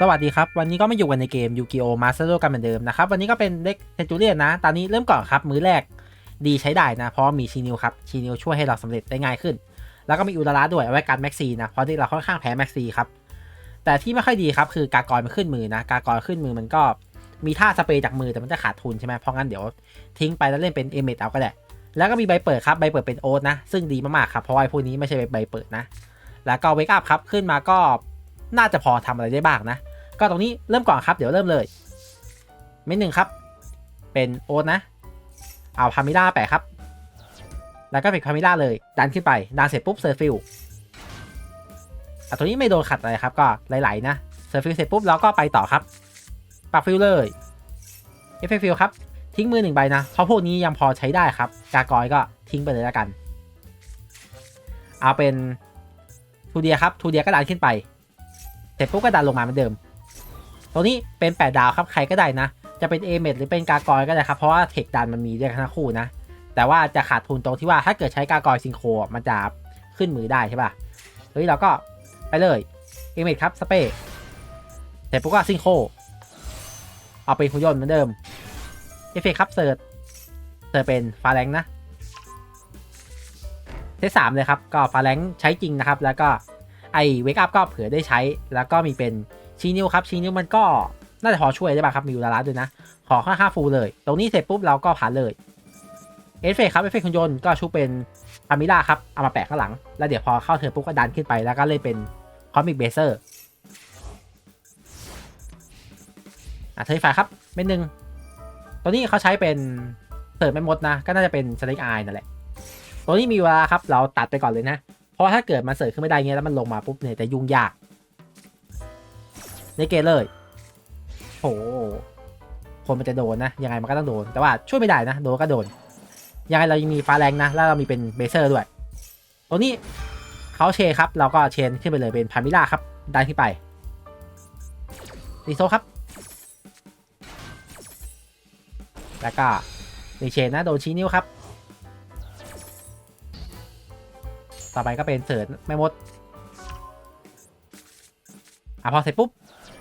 สวัสดีครับ วันนี้ก็มาอยู่กันในเกมยูกิโอมาสเตอร์กันเหมือนเดิมนะครับ วันนี้ก็เป็นเด็กเซนจูเรียนนะ ตอนนี้เริ่มก่อนครับ มื้อแรกดีใช้ได้นะ เพราะมีชีนิวครับ ชีนิวช่วยให้เราสำเร็จได้ง่ายขึ้น แล้วก็มีอุลาระด้วยเอาไว้การแม็กซีนะ เพราะที่เราค่อนข้างแพ้แม็กซีครับ แต่ที่ไม่ค่อยดีครับคือกากรมันขึ้นมือนะ กากรขึ้นมือมันก็มีท่าสเปรย์จากมือแต่มันจะขาดทุนใช่ไหมเพราะงั้นเดี๋ยวทิ้งไปแล้วเล่นเป็นเอเมเอาก็ได้ แล้วก็มีใบเปิดครับใบเปิดเป็นโอ๊ตนะ ซึ่งดีมากๆครับเพราะไอ้พวกนี้ไม่ใช่ใบเปิดนะ แล้วก็เวกอัพครับขึ้นมาก็ น่าจะพอทำอะไรได้บ้างนะ ก็ตรงนี้เริ่มก่อนครับ เดี๋ยวเริ่มเลย เม็ดหนึ่งครับ เป็นโอ๊ตนะ เอาพามิล่าแปะครับ แล้วก็เป็นพามิล่าเลย ดันขึ้นไป ดันเสร็จปุ๊บเซอร์ฟิลอะตัวนี้ไม่โดนขัดอะไรครับ ก็ไหลๆนะ เซอร์ฟิลเสร็จปุ๊บเราก็ไปต่อครับ ปักฟิลเลยเอฟเฟกฟิลครับ ทิ้งมือหนึ่งใบนะ เพราะพวกนี้ยังพอใช้ได้ครับ กากอยก็ทิ้งไปเลยแล้วกัน เอาเป็นทูเดียครับ ทูเดียก็ดันขึ้นไป เสร็จปุ๊บก็ดันลงมาเหมือนเดิม ตัวนี้เป็น 8 ดาวครับใครก็ได้นะ จะเป็นเอเมดหรือเป็นกากอยก็ได้ครับเพราะว่าเทคดันมันมีด้วยกันทั้งคู่นะ แต่ว่าจะขาดทุนตรงที่ว่าถ้าเกิดใช้กากอยซิงโครมันจะขึ้นมือได้ใช่ป่ะเฮ้ยเราก็ไปเลยเอเมดครับสเปซเสร็จปุ๊บก็ซิงโครเอาเป็นหุ่นยนต์เหมือนเดิมเอฟเฟครับเสิร์ชเสิร์ชเป็นฟาแรงนะเซตสามเลยครับก็ฟาแรงใช้จริงนะครับ แล้วก็ ไอเวกอัพก็เผื่อได้ใช้ แล้วก็มีเป็นชีนิวครับชีนิวมันก็น่าจะพอช่วยได้บ้างครับมีอุลาระด้วยนะ ขอค่าค่าฟูลเลย ตรงนี้เสร็จปุ๊บเราก็ผ่านเลยเอฟเฟกครับเอฟเฟกคุณยนต์ก็ชุบเป็นอามิล่าครับ เอามาแปะข้างหลัง แล้วเดี๋ยวพอเข้าเทิร์นปุ๊บก็ดันขึ้นไปแล้วก็เล่นเป็นคอมิกเบเซอร์อะเทอร์ไฟครับเม็ดหนึ่งตัวนี้เขาใช้เป็นเสิร์ฟไม่มดนะ ก็น่าจะเป็นสเต็กไอนั่นแหละตัวนี้มีเวลาครับ เราตัดไปก่อนเลยนะ เพราะถ้าเกิดมันเสร์ฟขึ้นไม่ได้เงี้ยแล้วมันลงมาปุ๊บเนี่ยจะยุ่งยากในเกมเลยโหคนมันจะโดนนะ ยังไงมันก็ต้องโดน แต่ว่าช่วยไม่ได้นะ โดนก็โดน ยังไงเรายังมีฟ้าแรงนะ แล้วเรามีเป็นเบเซอร์ด้วย ตัวนี้เขาเชครับ เราก็เชนขึ้นไปเลยเป็นพามิล่าครับ ได้ขึ้นไปรีโซครับ แล้วก็รีเชนนะ โดนชี้นิ้วครับ ต่อไปก็เป็นเสิร์ชแม่มดอะพอเสร็จปุ๊บ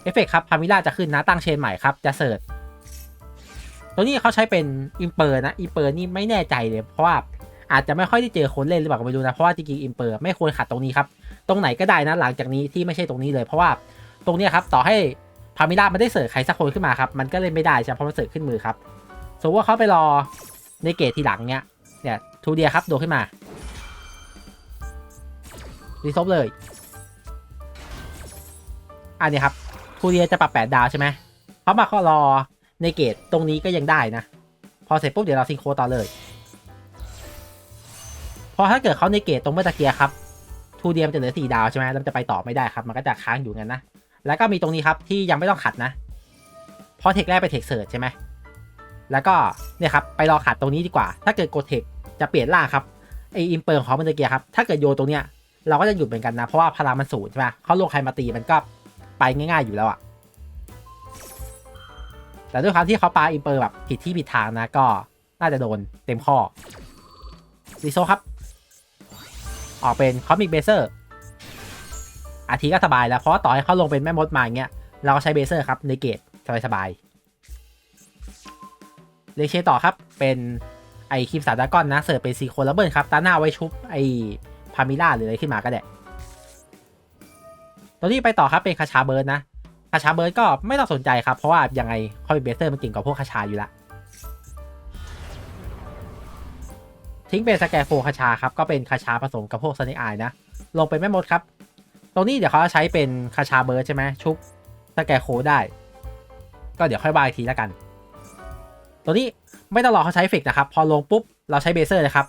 เอฟเฟกครับพามิล่าจะขึ้นนะตั้งเชนใหม่ครับจะเสิร์ชตัวนี้เขาใช้เป็นอิมเปอร์นะอิมเปอร์นี่ไม่แน่ใจเลย เพราะว่าอาจจะไม่ค่อยได้เจอคนเล่นหรือเปล่าก็ไม่รู้นะ เพราะว่าจริงๆอิมเปอร์ไม่ควรขัดตรงนี้ครับ ตรงไหนก็ได้นะหลังจากนี้ที่ไม่ใช่ตรงนี้เลย เพราะว่าตรงนี้ครับต่อให้พามิล่าไม่ได้เสิร์ชใครสักคนขึ้นมาครับมันก็เล่นไม่ได้ใช่ไหมเพราะมันเสิร์ชขึ้นมือครับสมมติว่าเขาไปรอในเกตทีหลังเนี้ยเนี่ยทูเดียครับโดดขึ้นมา รีซบเลย อันนี้ครับทูเดียจะปรับแปดดาวใช่ไหมเพราะมาเขารอในเกตตรงนี้ก็ยังได้นะ พอเสร็จปุ๊บเดี๋ยวเราซิงโครต่อเลย พอถ้าเกิดเขาในเกตตรงเมื่อตะเกียครับทูเดียมจะเหลือสี่ดาวใช่ไหมแล้วมันจะไปต่อไม่ได้ครับ มันก็จะค้างอยู่งั้นนะ แล้วก็มีตรงนี้ครับที่ยังไม่ต้องขัดนะเพราะเทคแรกไปเทคเสิร์ชใช่ไหมแล้วก็เนี่ยครับไปรอขัดตรงนี้ดีกว่า ถ้าเกิดกดเทคจะเปลี่ยนล่างครับไออิมเปอร์ของมันตะเกียครับ ถ้าเกิดโยตรงเนี้ย เราก็จะหยุดเหมือนกันนะ เพราะว่าพลังมันศูนย์ใช่ไหมเขาลงใครมาตีมันก็ไปง่าย ๆอยู่แล้วอะแต่ด้วยความที่เขาปาอิมเปอร์แบบผิดที่ผิดทางนะก็น่าจะโดนเต็มข้อรีโซครับ ออกเป็นคอมิกเบเซอร์อาทีก็สบายแล้ว เพราะต่อให้เขาลงเป็นแม่มดมาอย่างเงี้ยเราก็ใช้เบเซอร์ครับในเกตสบายๆเลเชต่อครับเป็นไอคิมสาดากอนนะเสิร์ฟเป็นซีโคลาเบิลครับตาหน้าไว้ชุบไอ พามิล่าหรืออะไรขึ้นมาก็ได้ ตัวนี้ไปต่อครับเป็นคาชาเบิร์ดนะคาชาเบิร์ดก็ไม่ต้องสนใจครับ เพราะว่ายังไงคอมเบเซอร์มันเก่งกว่าพวกคาชาอยู่ละทิ้งเป็นสแกโฟคาชาครับก็เป็นคาชาผสมกับพวกสเนกไอนะ ลงเป็นแม่มดครับ ตรงนี้เดี๋ยวเขาจะใช้เป็นคาชาเบิร์ดใช่ไหมชุบสแกโคได้ ก็เดี๋ยวค่อยวางอีกทีแล้วกัน ตัวนี้ไม่ต้องรอเขาใช้เฟกนะครับ พอลงปุ๊บเราใช้เบเซอร์เลยครับ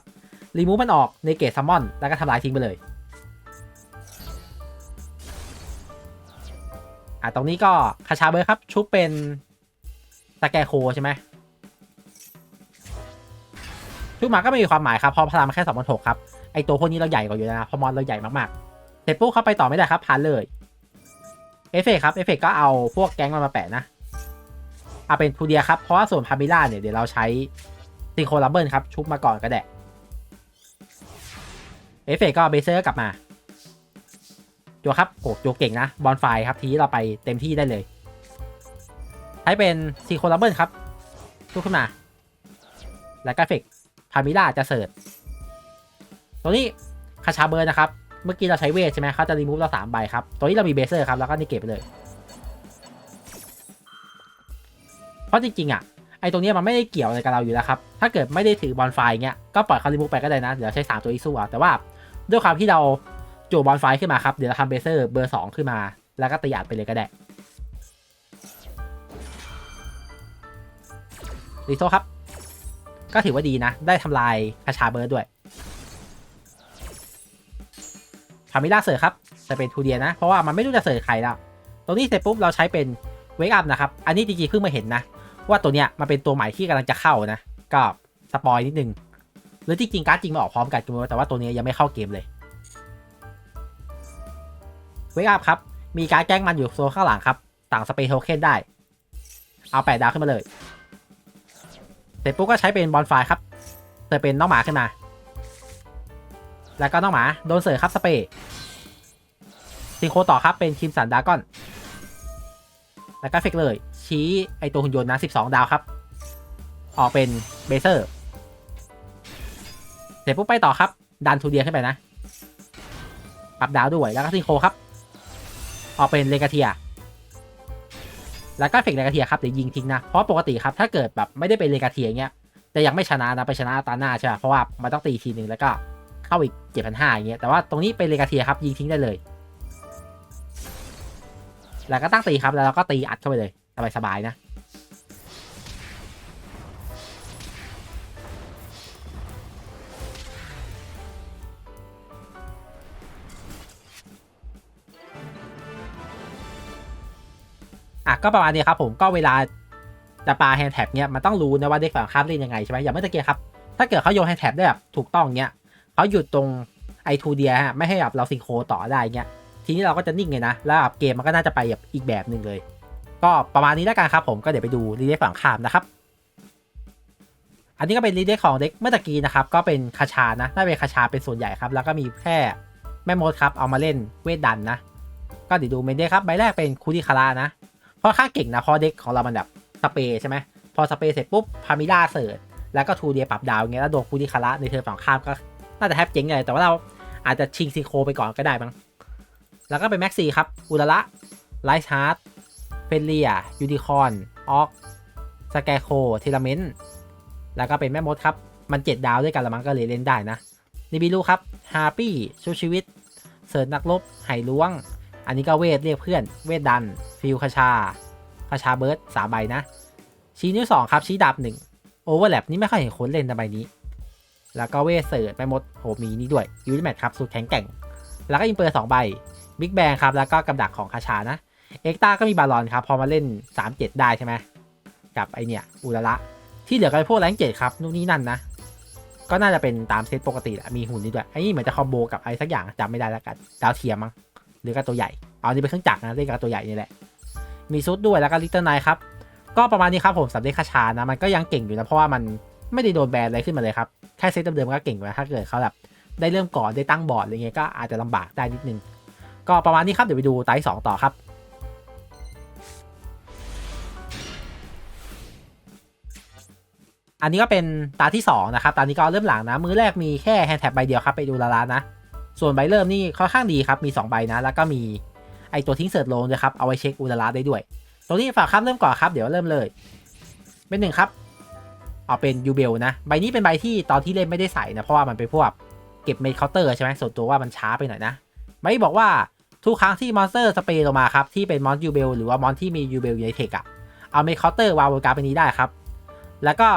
รีมูฟมันออกในเกตซัมมอนแล้วก็ทำลายทิ้งไปเลย อะตรงนี้ก็คาชาเบอร์ครับ ชุบเป็นตะแกโคใช่ไหมชุบมาก็ไม่มีความหมายครับเพราะพลังมันแค่สองพันหกครับ ไอตัวพวกนี้เราใหญ่กว่าอยู่นะพราะมอนเราใหญ่มากๆเสร็จปุ๊บเข้าไปต่อไม่ได้ครับผ่านเลยเอฟเฟกครับเอฟเฟกก็เอาพวกแก๊งมันมาแปะนะเอาเป็นทูเดียครับ เพราะว่าส่วนพามิล่าเนี่ยเดี๋ยวเราใช้ซิงโคลัมเบิลครับ ชุบมาก่อนก็ได้ เอฟเฟกก็เบเซอร์กลับมาเกจัวครับโอ้จัวเก่งนะ บอลไฟครับทีนี้เราไปเต็มที่ได้เลย ใช้เป็นซีโคลัมเบิลครับทุกขึ้นมา แล้วก็เฟกพามิล่าจะเสิร์ชตัวนี้คาชาเบิร์นนะครับ เมื่อกี้เราใช้เวทใช่ไหมเขาจะรีมูฟเราสามใบครับ ตัวนี้เรามีเบเซอร์ครับ แล้วก็นี่เก็บไปเลย เพราะจริงๆอะ ไอตรงนี้มันไม่ได้เกี่ยวอะไรกับเราอยู่แล้วครับ ถ้าเกิดไม่ได้ถือบอลไฟเงี้ย ก็ปล่อยเขารีมูฟไปก็ได้นะ เดี๋ยวใช้สามตัวอีสู้เอาแต่ว่า ด้วยความที่เราจู่บอลไฟขึ้นมาครับ เดี๋ยวเราทำเบเซอร์เบอร์สองขึ้นมา แล้วก็ตีอัดไปเลยก็ได้รีโซครับ ก็ถือว่าดีนะ ได้ทำลายคาชาเบิร์ดด้วยพามิล่าเสิร์ฟครับจะเป็นทูเดียนะ เพราะว่ามันไม่รู้จะเสิร์ฟใครแล้ว ตรงนี้เสร็จปุ๊บเราใช้เป็นเวกอัพนะครับ อันนี้จริงๆเพิ่งมาเห็นนะ ว่าตัวเนี้ยมันเป็นตัวใหม่ที่กำลังจะเข้านะ ก็สปอยนิดนึง หรือจริงๆการ์ดจริงมาออกพร้อมกันกันหมดแต่ว่าตัวนี้ยังไม่เข้าเกมเลยเวกอัพครับ มีการ์ดแจ้งมันอยู่โซนข้างหลังครับ ต่างสเปซโทเค็นได้ เอาแปดดาวขึ้นมาเลย เสร็จปุ๊บก็ใช้เป็นบอลไฟครับเติเป็นน้องหมาขึ้นมา แล้วก็น้องหมาโดนเสร์ฟครับสเปย์ซิงโคต่อครับเป็นคิมสันดากอน แล้วก็เฟกเลย ชี้ไอตัวหุ่นยนต์นะ 12 ดาวครับ ออกเป็นเบเซอร์ เสร็จปุ๊บไปต่อครับ ดันทูเดียขึ้นไปนะปรับดาวด้วยแล้วก็ซิงโคครับ ออกเป็นเลกาเทีย แล้วก็เฟกเลกาเทียครับเดี๋ยวยิงทิ้งนะ เพราะปกติครับถ้าเกิดแบบไม่ได้เป็นเลกาเทียเงี้ยแต่ยังไม่ชนะนะไปชนะตาหน้าใช่ไหมเพราะว่ามันต้องตีทีหนึ่งแล้วก็เข้าอีกเจ็ดพันห้าอย่างเงี้ยแต่ว่าตรงนี้เป็นเลกาเทียครับยิงทิ้งได้เลย แล้วก็ตั้งตีครับแล้วเราก็ตีอัดเข้าไปเลยสบายๆนะ อะก็ประมาณนี้ครับผมก็เวลาจะปาแฮนด์แท็บเนี้ยมันต้องรู้นะว่าเด็กฝั่งข้ามเล่นยังไงใช่ไหมอย่างเมื่อกี้ครับถ้าเกิดเขาโยนแฮนด์แท็บได้แบบถูกต้องเนี้ยเขาหยุดตรงไอทูเดียฮะไม่ให้แบบเราซิงโครต่อได้เงี้ยทีนี้เราก็จะนิ่งเลยนะแล้วแบบเกมมันก็น่าจะไปแบบอีกแบบหนึ่งเลย ก็ประมาณนี้แล้วกันครับผมก็เดี๋ยวไปดูรีเด็กฝั่งข้ามนะครับอันนี้ก็เป็นรีเด็กของเด็กเมื่อตะกี้นะครับก็เป็นคาชานะน่าเป็นคาชาเป็นส่วนใหญ่ครับแล้วก็มีแค่แม่มดครับเอามาเล่นเวทดันนะ ก็เดี๋ยวดูเมนเดครับใบแรกเป็นคูดิคารานะ พราะค่าเก่งนะเพราะเด็กของเรามันแบบสเปรย์ใช่ไหมพอสเปรย์เสร็จปุ๊บพามิล่าเสิร์ชแล้วก็ทูเดียปรับดาวเงี้ยแล้วโดนคูดิคาระในเทิร์ฝั่งข้ามก็น่าจะแทบเจ๊งเลยแต่ว่าเราอาจจะชิงซิโคไปก่อนก็ได้มั้งแล้วก็เป็นแม็กซี่ครับอุลละไลท์ชาร์ดเฟนเลียยูนิคอนออกสแกโคเทเลเมนต์แล้วก็เป็นแม่มดครับ มันเจ็ดดาวด้วยกันละมั้งก็เลยเล่นได้นะนิบิลูครับฮาปี้ชูชีวิต เสิร์ชนักรบไหล้วง อันนี้ก็เวทเรียกเพื่อน เวทดัน ฟิลคาชาคาชาเบิร์ดสามใบนะ ชี้นิ้วสองครับ ชี้ดาบหนึ่งโอเวอร์แลปนี่ไม่ค่อยเห็นคนเล่นในใบนี้ แล้วก็เวทเสิร์ตไปหมดโหมีนี่ด้วยยูนิแมทครับสุดแข็งแกร่ง แล้วก็อินเปอร์สองใบบิ๊กแบงครับแล้วก็กำดักของคาชานะเอ็กตาก็มีบาลอนครับพอมาเล่น 3 7 ได้ใช่ไหมกับไอเนี่ยอุลละที่เหลือก็เป็นพวกแรงเจ็ดครับนู่นนี่นั่นนะ ก็น่าจะเป็นตามเซตปกติแหละมีหุ่นนี่ด้วยไอ้นี่เหมือนจะคอมโบกับอะไรสักอย่างจำไม่ได้แล้วกันดาวเทียมมั้ง รือกับตัวใหญ่ เอาอันนี้เป็นเครื่องจักรนะเล่นกับตัวใหญ่นี่แหละ มีซุดด้วยแล้วก็ลิตเติ้ลไนครับ ก็ประมาณนี้ครับผมสำเร็จคาชานะมันก็ยังเก่งอยู่นะเพราะว่ามันไม่ได้โดนแบนอะไรขึ้นมาเลยครับแค่เซตเดิมๆก็เก่งแล้วถ้าเกิดเขาแบบได้เริ่มก่อนได้ตั้งบอร์ดอะไรเงี้ยก็อาจจะลำบากได้นิดนึง ก็ประมาณนี้ครับเดี๋ยวไปดูไตสองต่อครับอันนี้ก็เป็นตาที่ 2 นะครับ ตานี้ก็เริ่มหลังนะ มือแรกมีแค่แฮนด์แท็บใบเดียวครับ ไปดูลาลานะ ส่วนใบเริ่มนี่ค่อนข้างดีครับมี 2 ใบนะ แล้วก็มีไอตัวทิ้งเสิร์ตโลนด้วยครับเอาไว้เช็คอุลาลาได้ด้วย ตรงนี้ฝากครับเริ่มก่อนครับเดี๋ยวเริ่มเลย เป็นหนึ่งครับเอาเป็นยูเบลนะ ใบนี้เป็นใบที่ตอนที่เล่นไม่ได้ใส่นะ เพราะว่ามันเป็นพวกเก็บเมดเคาน์เตอร์ใช่ไหมส่วนตัวว่ามันช้าไปหน่อยนะใบบอกว่าทุกครั้งที่มอนสเตอร์สเปรย์ลงมาครับที่เป็นมอนยูเบลหรือว่ามอนที่มียูเบลอยู่ในเทคอะเอาเมดเคาน์เตอร์วางบนการ์ดใบนี้ได้ครับ แล้วก็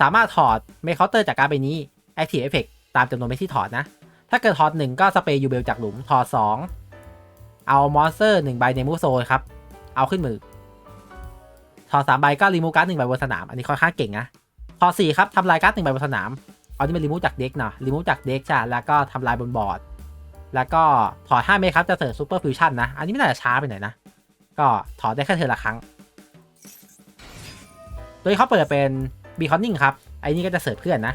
สามารถถอดเมดเคาน์เตอร์จากการ์ดใบนี้ Active Effect ตามจำนวนเมดที่ถอดนะ ถ้าเกิดถอดหนึ่งก็สเปย์ยูเบลจากหลุมถอดสองเอามอนสเตอร์หนึ่งใบในมูโซครับ เอาขึ้นมือ ถอดสามใบก็รีมูการ์ดหนึ่งใบบนสนาม อันนี้ค่อนข้างเก่งนะถอดสี่ครับทำลายการ์ดหนึ่งใบบนสนาม เอาที่เป็นรีมูจากเด็กเนาะรีมูจากเด็กจ้ะแล้วก็ทำลายบนบอร์ด แล้วก็ถอด5เมตรครับจะเสิร์ฟซูเปอร์ฟิวชั่นนะ อันนี้ไม่น่าจะช้าไปหน่อยนะ ก็ถอดได้แค่เทอละครั้ง โดยเขาเปิดเป็นบีคอนนิ่งครับไอ้นี่ก็จะเสิร์ฟเพื่อนนะ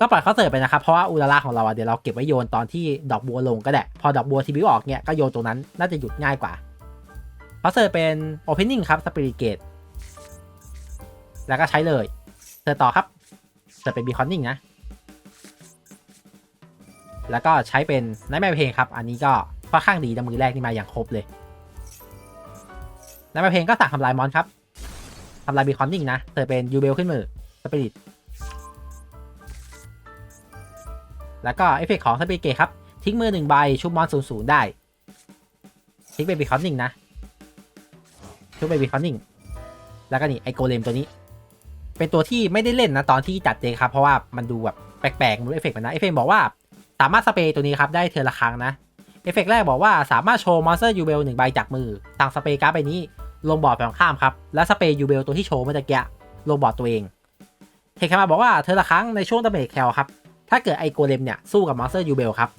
ก็ปล่อยเขาเสิร์ฟไปนะครับ เพราะว่าอุลาราของเราอะเดี๋ยวเราเก็บไว้โยนตอนที่ดอกบัวลงก็ได้พอดอกบัวทีบิวออกเนี่ยก็โยนตรงนั้นน่าจะหยุดง่ายกว่าเขาเสิร์ฟเป็น Opening ครับ Spirit Gate แล้วก็ใช้เลยเสิร์ฟต่อครับเสิร์ฟเป็น Beconning นะแล้วก็ใช้เป็น Nightmare Pain ครับ อันนี้ก็ค่อนข้างดีนะมือแรกนี่มาอย่างครบเลย Nightmare Pain ก็สั่งทำลายมอนครับทำลาย Beconning นะเสิร์ฟเป็น u b e l ขึ้นมือ Spirit แล้วก็เอฟเฟกของสปีเกตครับ ทิ้งมือหนึ่งใบชุบมอนศูนย์ศูนย์ได้ ทิ้งเป็นบีคอนนิ่งนะ ชุบเป็นบีคอนนิ่ง แล้วก็นี่ไอโกเลมตัวนี้ เป็นตัวที่ไม่ได้เล่นนะตอนที่จัดเจครับ เพราะว่ามันดูแบบแปลกๆมันเอฟเฟกต์มันนะเอฟเฟกต์บอกว่าสามารถสเปรย์ตัวนี้ครับได้เทอละครั้งนะเอฟเฟกต์แรกบอกว่าสามารถโชว์มอนสเตอร์ยูเบลหนึ่งใบจากมือสั่งสเปรย์การ์ดใบนี้ ลงบอร์ดฝั่งข้ามครับ แล้วสเปรย์ยูเบลตัวที่โชว์เมื่อตะกี้ลงบอร์ดตัวเองเทคแคมาบอกว่าเทอละครั้งในช่วงดาเมจแคลครับ ถ้าเกิดไอโกเลมเนี่ยสู้กับมอนสเตอร์ยูเบลครับ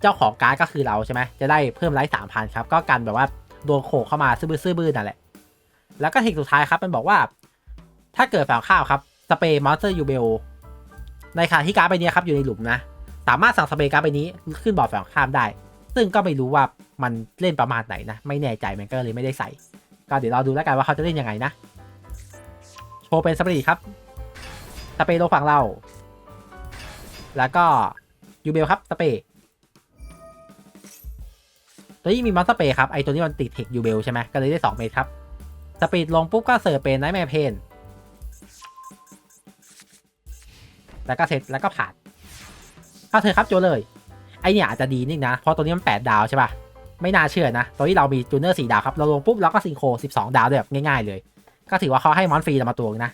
เจ้าของการ์ดก็คือเราใช่ไหมจะได้เพิ่มไลท์สามพันครับก็กันแบบว่าโดนโขกเข้ามาซื่อบื้อซื่อบื้อนั่นแหละ แล้วก็เทคสุดท้ายครับมันบอกว่า ถ้าเกิดฝั่งข้าวครับสเปรย์มอนสเตอร์ยูเบลในขณะที่การ์ดใบนี้ครับอยู่ในหลุมนะ สามารถสั่งสเปรย์การ์ดใบนี้ขึ้นบอร์ดฝั่งข้ามได้ ซึ่งก็ไม่รู้ว่ามันเล่นประมาณไหนนะ ไม่แน่ใจมันก็เลยไม่ได้ใส่ ก็เดี๋ยวเราดูแล้วกันว่าเขาจะเล่นยังไงนะ โชว์เป็นสเปรย์ครับสเปรย์ลงฝั่งเรา แล้วก็ยูเบลครับสเปรย์ตัวนี้มีมอนสเปรย์ครับไอตัวนี้มันติดเทคยูเบลใช่ไหมก็เลยได้ 2 เมตรครับ สปีดลงปุ๊บก็เสิร์ฟเป็นไนท์แมร์เพนแล้วก็เสร็จแล้วก็ผ่านเข้าเธอครับโจเลย ไอเนี่ยอาจจะดีนิดนะ เพราะตัวนี้มัน 8 ดาวใช่ป่ะไม่น่าเชื่อนะ ตัวที่เรามีจูเนอร์4ดาวครับ เราลงปุ๊บเราก็ซิงโคร12 ดาวด้วยแบบง่ายๆเลย ก็ถือว่าเขาให้มอนฟรีเรามาตัวนึงนะ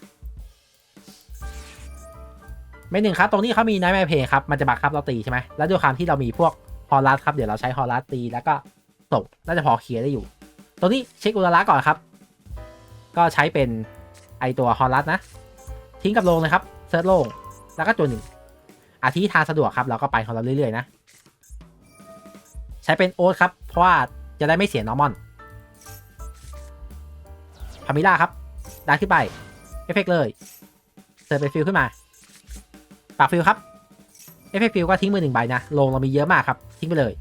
ไม่หนึ่งครับ ตรงนี้เขามีไนท์แมร์เพย์ครับ มันจะบังคับเราตีใช่ไหม แล้วด้วยความที่เรามีพวกฮอลลัสครับ เดี๋ยวเราใช้ฮอลลัสตีแล้วก็ตกน่าจะพอเคลียร์ได้อยู่ ตรงนี้เช็คอุลาระก่อนครับ ก็ใช้เป็นไอตัวฮอลลัสนะ ทิ้งกับโลงเลยครับ เซิร์ชโลง แล้วก็ตัวหนึ่ง อาทิทางสะดวกครับ เราก็ไปของเราเรื่อยๆนะ ใช้เป็นโอ๊ตครับ เพราะว่าจะได้ไม่เสียนอร์มอนพามิล่าครับดันขึ้นไปเอฟเฟกเลย เสิร์ฟเป็นฟิลขึ้นมาากฟิลครับเอฟเฟกฟิลก็ทิ้งมือหนึ่งใบนะลงเรามีเยอะมากครับ ทิ้งไปเลย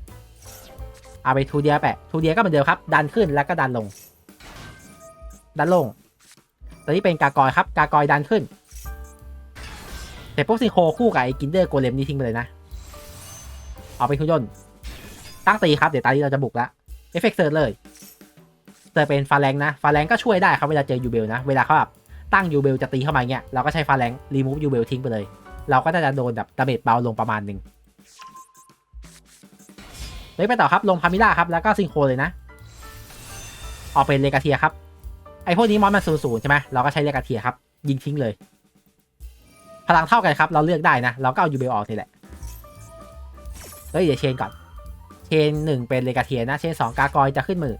เอาไปทูเดียแปะทูเดียก็เหมือนเดิมครับ ดันขึ้นแล้วก็ดันลง ดันลงตอนนี้เป็นกากอยครับ กากอยดันขึ้นเสร็จปุ๊บซิงโคคู่กับไอ้กินเดอร์โกเลมนี่ทิ้งไปเลยนะ เอาไปทุยนต์ตั้งตีครับ เดี๋ยวตานี้เราจะบุกแล้วเอฟเฟกเซิร์เลยเซิร์เป็นฟาแรงนะ ฟาแรงก็ช่วยได้ครับเวลาเจอยูเบลนะ เวลาเขาแบบตั้งยูเบลจะตีเข้ามาเงี้ย เราก็ใช้ฟาแรงรีมูฟยูเบลทิ้งไปเลย เราก็จะโดนแบบดาเมจเบาลงประมาณหนึ่งเลยไปต่อครับลงพามิล่าครับแล้วก็ซิงโครเลยนะ ออกเป็นเลกาเทียครับ ไอพวกนี้มอนมันศูนย์ศูนย์ใช่ไหมเราก็ใช้เลกาเทียครับ ยิงทิ้งเลย พลังเท่ากันครับ เราเลือกได้นะ เราก็เอายูเบลออกนี่แหละเฮ้ยเดี๋ยวเชนก่อน เชนหนึ่งเป็นเลกาเทียนะ เชนสองกากอยจะขึ้นมือ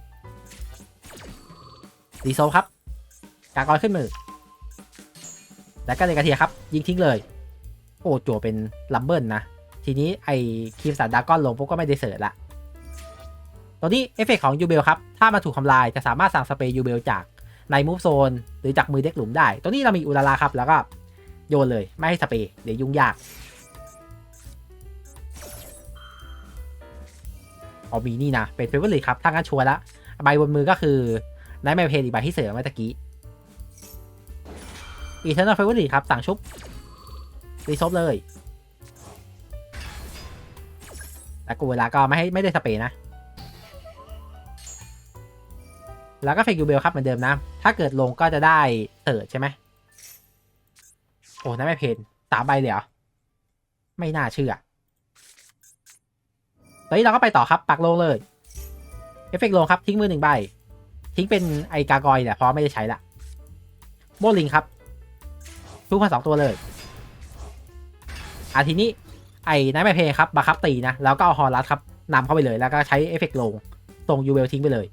รีโซครับ กากอยขึ้นมือ แล้วก็เลกาเทียครับ ยิงทิ้งเลย โอ้จั่วเป็นลัมเบิลนะ ทีนี้ไอ้คีมสันดากอนลงปุ๊บก็ไม่ได้เสิร์ชละตัวนี้เอฟเฟกของยูเบลครับ ถ้ามาถูกทำลายจะสามารถสั่งสเปรย์ยูเบลจากในมูฟโซนหรือจากมือเด็กหลุมได้ตัวนี้เรามีอุลาราครับแล้วก็โยนเลยไม่ให้สเปรย์เดี๋ยวยุ่งยาก เอามีนี่นะ เป็นเฟเวอร์ลิครับถ้างั้นชัวร์ละใบบนมือก็คือไนท์แมเพนอีกใบที่เสริมเมื่อกี้อีเทอร์นอลเฟเวอร์ลิครับสั่งชุบ รีซบเลย แล้วกูเวลาก็ไม่ให้ไม่ได้สเปรย์นะ แล้วก็เฟกยูเบลครับเหมือนเดิมนะ ถ้าเกิดลงก็จะได้เติร์ดใช่ไหมโอ้นั่นไม่เพนสามใบเลยเหรอ ไม่น่าเชื่อ ตอนนี้เราก็ไปต่อครับ ปักลงเลย เอฟเฟกลงครับ ทิ้งมือหนึ่งใบ ทิ้งเป็นไอกากอยเนี่ยเพราะไม่ได้ใช้ละโบลิงครับทุกมาสองตัวเลย อาทีนี้ไอ้นท์แมเพย์ครับบังคับตีนะ แล้วก็เอาฮอลลัสครับนำเข้าไปเลย แล้วก็ใช้เอฟเฟกต์ลงส่งยูเวลทิ้งไปเลย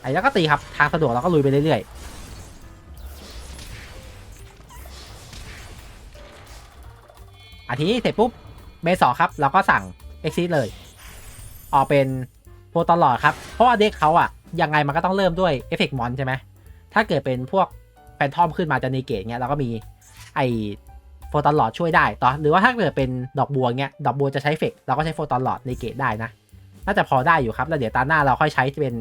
ไอ้แล้วก็ตีครับ ทางสะดวกเราก็ลุยไปเรื่อยๆอาทีนี้เสร็จปุ๊บเมสองครับ เราก็สั่งเอ็กซิสเลย ออกเป็นโปรตลอดครับ เพราะว่าเด็กเขาอะยังไงมันก็ต้องเริ่มด้วยเอฟเฟกต์มอนใช่ไหมถ้าเกิดเป็นพวกแฟนทอมขึ้นมาจะเนเกตเงี้ยเราก็มี ไอโฟตอนหลอดช่วยได้ต่อหรือว่าถ้าเกิดเป็นดอกบัวเงี้ยดอกบัวจะใช้เฟกเราก็ใช้โฟตอนหลอดในเกตได้นะ น่าจะพอได้อยู่ครับ แล้วเดี๋ยวตาหน้าเราค่อยใช้เป็น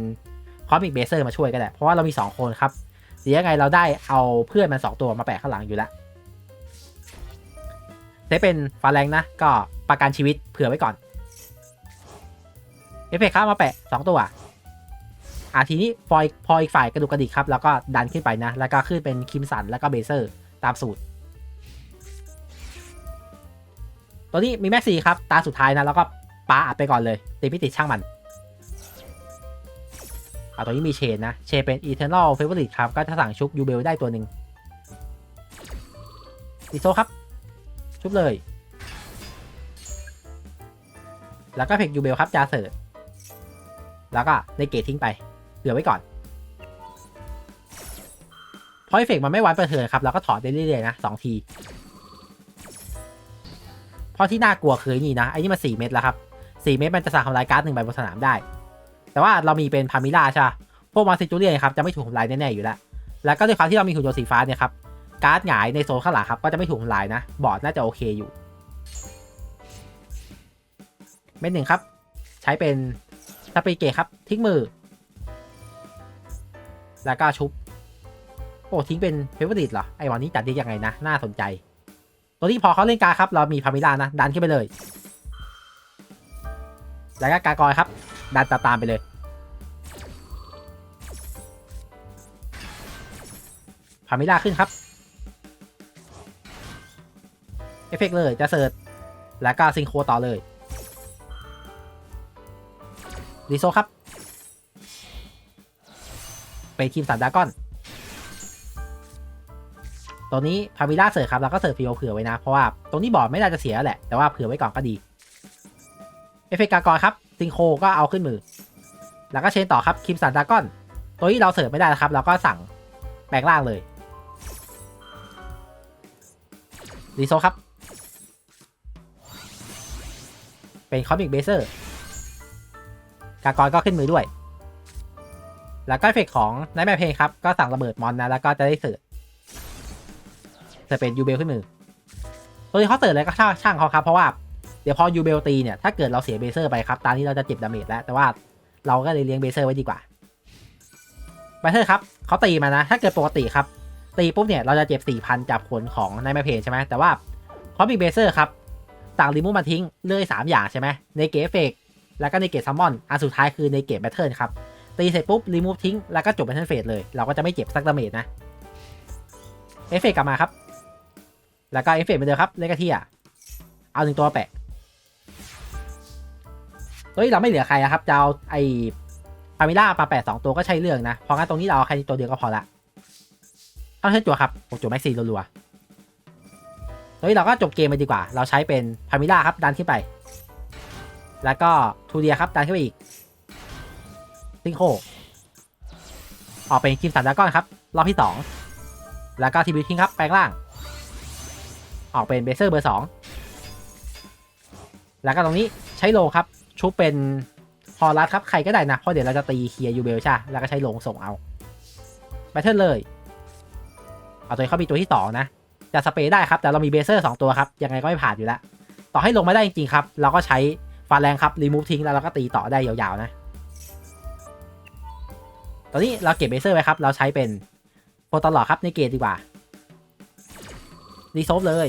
คอมิกเบเซอร์มาช่วยก็ได้เพราะว่าเรามี 2 คนครับเดี๋ยวยังไงเราได้เอาเพื่อนมัน 2 ตัวมาแปะข้างหลังอยู่แล้วใช้เป็นฟาแรงนะ ก็ประกันชีวิตเผื่อไว้ก่อนเอฟเฟกต์ครับมาแปะ 2 ตัวอะทีนี้พอพออีกฝ่ายกระดุกกระดิกครับ แล้วก็ดันขึ้นไปนะ แล้วก็ขึ้นเป็นคิมสันแล้วก็เบเซอร์ตามสูตร ตัวนี้มีแม็กซี่ครับ ตาสุดท้ายนะแล้วก็ป้าอัดไปก่อนเลยตีม่ติช่างมันอะตัวนี้มีเชนนะ เชนเป็น Eternal Favorite ครับ ก็จะสั่งชุบยูเบลได้ตัวหนึ่งดิโซครับ ชุบเลย แล้วก็เพกยูเบลครับจาเสิร์ตแล้วก็ในเกตทิ้งไป เหลือไว้ก่อนเพราะเอฟเฟกมันไม่วันประเทินครับเราก็ถอดได้เรื่อยๆนะสองที ราะที่น่ากลัวคือนี่นะไอ้นี่มันสี่เม็ดแล้วครับสี่เม็ดมันจะสั่งทำลายการ์ดหนึ่งใบบนสนามได้ แต่ว่าเรามีเป็นพามิล่าใช่ปะพวกมาซิจูเรียนครับจะไม่ถูกทำลายแน่ๆอยู่แล้ว แล้วก็ด้วยความที่เรามีหุ่นยนต์สีฟ้าเนี่ยครับการ์ดหงายในโซนข้างหลังครับก็จะไม่ถูกทำลายนะ บอร์ดน่าจะโอเคอยู่ เม็ดหนึ่งครับ ใช้เป็นสปีเกตครับทิ้งมือ แล้วก็ชุบโอ้ทิ้งเป็นเฟเวอร์ดิตเหรอไอวันนี้จัดได้ยังไงนะ น่าสนใจ ตัวที่พอเขาเล่นการครับ เรามีพามิลานะ ดันขึ้นไปเลย แล้วก็กากอยครับ ดันตามๆไปเลย พามิลาขึ้นครับ เอฟเฟกต์เลยจะเสิร์ชแล้วก็ซิงโครต่อเลยรีโซครับเป็นทีมสันดากอน ตัวนี้พามิล่าเสิร์ฟครับแล้วก็เสิร์ฟฟิโอเผื่อไว้นะ เพราะว่าตรงนี้บอร์ดไม่น่าจะเสียแหละ แต่ว่าเผื่อไว้ก่อนก็ดี เอฟเฟกกากอยครับซิงโคก็เอาขึ้นมือ แล้วก็เชนต่อครับคิมสันดากอน ตัวนี้เราเสิร์ฟไม่ได้นะครับ เราก็สั่งแปลงร่างเลยรีโซครับ เป็นคอมิกเบเซอร์กากอยก็ขึ้นมือด้วย แล้วก็เอฟเฟกของนายแม่เพลงครับ ก็สั่งระเบิดมอนนะ แล้วก็จะได้เสิร์ฟ สิร์ฟเป็นยูเบลขึ้นมือตัวนี้เขาเสิร์ฟอะไรก็ช่างเขาครับเพราะว่าเดี๋ยวพอยูเบลตีเนี่ยถ้าเกิดเราเสียเบเซอร์ไปครับตอนนี้เราจะเจ็บดาเมจแล้ว แต่ว่าเราก็เลยเลี้ยงเบเซอร์ไว้ดีกว่าเบเซอร์ครับเขาตีมานะ ถ้าเกิดปกติครับ ตีปุ๊บเนี่ยเราจะเจ็บสี่พันจากผลของนายแม่เพลใช่ไหมแต่ว่าคอมิกเบเซอร์ครับสั่งรีมูฟมาทิ้งเลื่อยสามอย่างใช่ไหมในเกฟเฟกแล้วก็ในเกตซัมมอนอันสุดท้ายคือในเกตแบทเทิลครับตีเสร็จปุ๊บรีมูฟทิ้งแล้วก็จบแบทเทิลเฟสเลย เราก็จะไม่เจ็บสักดาเมจนะเอฟเฟกกลับมาครับ แล้วก็เอฟเฟกเหมือนเดิมครับเลกาเทียเอาหนึ่งตัวแปะ เฮ้ย เราไม่เหลือใครอะครับ จะเอาไอพามิล่าปลาแปดสองตัวก็ใช่เรื่องนะ เพราะงั้นตรงนี้เราเอาแค่ตัวเดียวก็พอละเข้าเช่นจั่วครับผมจัวแม็กซี่รัวๆเฮ้ยเราก็จบเกมไปดีกว่า เราใช้เป็นพามิล่าครับดันขึ้นไป แล้วก็ทูเดียครับดันขึ้นไปอีกซิงโคออกเป็นคิมสันดากอนครับรอบที่2แล้วก็ทีบิวคิงครับแปลงร่าง ออกเป็นเบเซอร์เบอร์2แล้วก็ตรงนี้ใช้โลครับ ชุบเป็นพอรัสครับ ใครก็ได้นะ เพราะเดี๋ยวเราจะตีเคียยูเบลใช่แล้วก็ใช้โลงส่งเอาแบทเทิลเลย เอาตัวเข้ามีตัวที่2นะ จะสเปรย์ได้ครับ แต่เรามีเบเซอร์2ตัวครับ ยังไงก็ไม่ผ่านอยู่แล้ว ต่อให้ลงไม่ได้จริงๆครับ เราก็ใช้ฟาแรงครับ รีมูฟทิ้งแล้วเราก็ตีต่อได้ยาวๆนะ ตอนนี้เราเก็บเบเซอร์ไว้ครับ เราใช้เป็นโปรตลอดครับในเกตดีกว่า รีโซฟเลย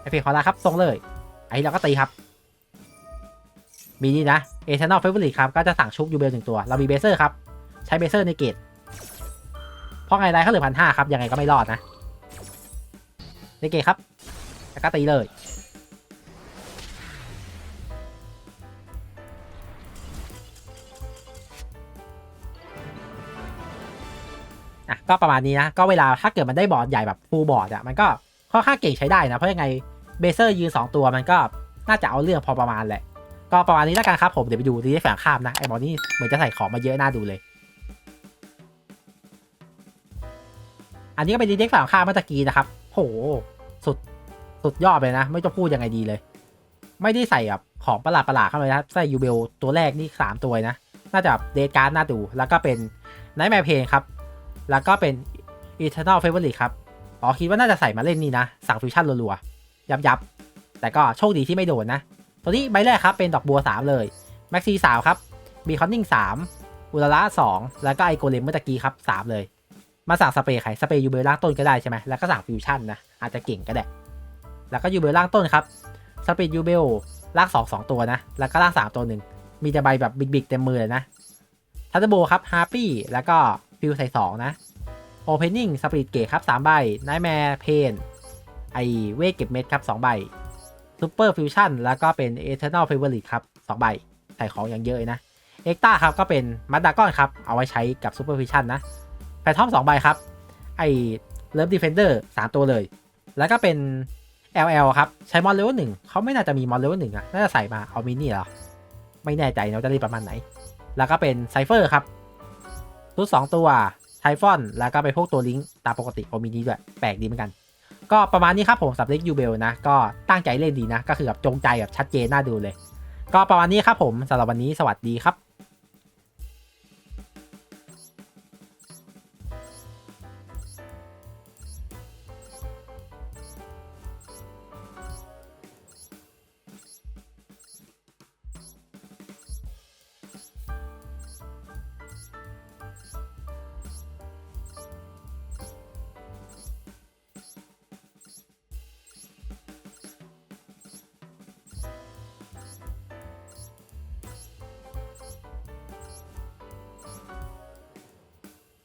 เอเฟกต์ขอลาครับส่งเลยไอ้เราก็ตีครับ มีนี่นะเอเทนอลเฟเวอร์ลิครับ ก็จะสั่งชุบยูเบลหนึ่งตัว เรามีเบเซอร์ครับ ใช้เบเซอร์ในเกตเพราะไงไรเขาเหลือพันห้าครับ ยังไงก็ไม่รอดนะในเกตครับแล้วก็ตีเลย ก็ประมาณนี้นะ ก็เวลาถ้าเกิดมันได้บอร์ดใหญ่แบบฟูลบอร์ดอะมันก็ค่อนข้างเก่งใช้ได้นะ เพราะยังไงเบเซอร์ยืน2ตัวมันก็น่าจะเอาเรื่องพอประมาณแหละ ก็ประมาณนี้แล้วกันครับผมเดี๋ยวไปดูดีได้ฝั่งข้ามนะไอ้บอลนี่เหมือนจะใส่ของมาเยอะน่าดูเลย อันนี้ก็เป็นดีเด็กฝั่งข้ามเมื่อตะกี้นะครับโหสุดสุดยอดเลยนะ ไม่ต้องพูดยังไงดีเลย ไม่ได้ใส่แบบของประหลาดประหลาดๆเข้าไปนะใส่ยูเบลตัวแรกนี่สามตัวนะน่าจะเดทการ์ดน่าดูแล้วก็เป็นไนท์แมร์เพนครับ แล้วก็เป็น Eternal Favorite ครับอ๋อคิดว่าน่าจะใส่มาเล่นนี่นะ สั่งฟิวชั่นรัวๆ ยับยับ แต่ก็โชคดีที่ไม่โดนนะ ตัวนี้ใบแรกครับ เป็นดอกบัว 3 เลยแม็กซีสามครับบีคอนนิ่งสามอุลาระสองแล้วก็ไอโกเลมเมื่อตะกี้ครับสามเลย มาสั่งสเปรย์ไขสเปรย์ยูเบลล่างต้นก็ได้ใช่ไหมแล้วก็สั่งฟิวชั่นนะอาจจะเก่งก็ได้ แล้วก็ยูเบลล่างต้นครับสเปรย์ยูเบลล่างสองสองตัวนะ แล้วก็ล่างสามตัวหนึ่งมีแต่ใบแบบบิ๊กๆเต็มมือเลยนะทัตเตอร์โบครับฮาร์ปี้แล้วก็ ฟิวใส่สองนะโอเพนนิ่งสปีดเกตครับ 3 ใบไนแมร์เพนไอเวทเก็บเม็ดครับ 2 ใบซูเปอร์ฟิวชั่นแล้วก็เป็นเอเทอร์นอลเฟเวอร์ลิครับ 2 ใบ ใส่ของอย่างเยอะนะเอ็กต้าครับ ก็เป็นมัดดากอนครับ เอาไว้ใช้กับซูเปอร์ฟิวชั่นนะแพทอม 2 ใบครับ ไอเลิฟดีเฟนเดอร์3ตัวเลย แล้วก็เป็น LL ครับ ใช้มอนเลเวลหนึ่งเขาไม่น่าจะมีมอนเลเวลหนึ่งอะน่าจะใส่มาเอามินี่หรอ ไม่แน่ใจนะจะรีบประมาณไหน แล้วก็เป็นไซเฟอร์ครับ ชุดสองตัวไทฟอนแล้วก็ไปพวกตัวลิงก์ตามปกติโอมีนีด้วยแปลกดีเหมือนกัน ก็ประมาณนี้ครับผมสับเล็กยูเบลนะ ก็ตั้งใจเล่นดีนะ ก็คือแบบจงใจแบบชัดเจนน่าดูเลย ก็ประมาณนี้ครับผมสำหรับวันนี้สวัสดีครับ